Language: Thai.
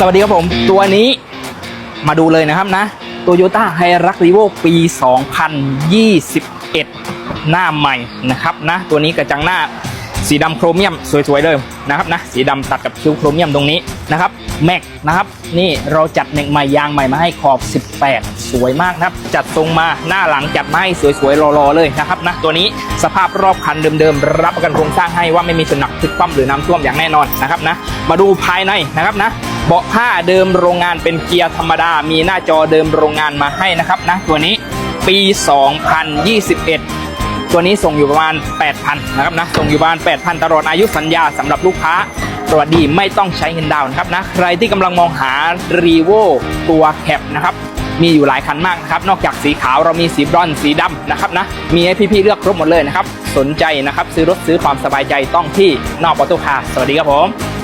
สวัสดีครับผม ตัวนี้มาดูเลยนะครับนะ Toyota h i r u x r e v o ปี 2021 หน้าใหม่นะครับนะ ตัวนี้กระจังหน้าสีดำโครเมียมสวยๆเลยนะครับนะ สีดำตัดกับคิ้วโครเมียมตรงนี้นะครับแม็กนะครับ นี่เราจัดเน็กใหม่ยางใหม่มาให้ขอบ 18 สวยมากนะครับ จัดทรงมาหน้าหลังจัดมาให้สวยๆรอๆเลยนะครับนะ ตัวนี้สภาพรอบคันเดิมๆ รับประกันโครงสร้างให้ว่าไม่มีส่วนหนักพลิกคว่ำหรือน้ำท่วมอย่างแน่นอนนะครับนะ มาดูภายในนะครับนะ เบาะผ้าเดิมโรงงานเป็นเกียร์ธรรมดา มีหน้าจอเดิมโรงงานมาให้นะครับนะตัวนี้ปี 2021 ตัวนี้ส่งอยู่ประมาณ 8,000 นะครับนะ ส่งอยู่ประมาณ 8,000 ตลอดอายุสัญญาสำหรับลูกค้า สวัสดีไม่ต้องใช้เงินดาวน์นะครับนะ ใครที่กำลังมองหารีโวตัวแคปนะครับมีอยู่หลายคันมากนะครับ นอกจากสีขาวเรามีสีบรอนซ์สีดำนะครับนะ มีให้พี่ๆเลือกครบหมดเลยนะครับ สนใจนะครับ ซื้อรถซื้อความสบายใจต้องที่นอกออโต้คาร์สวัสดีครับผม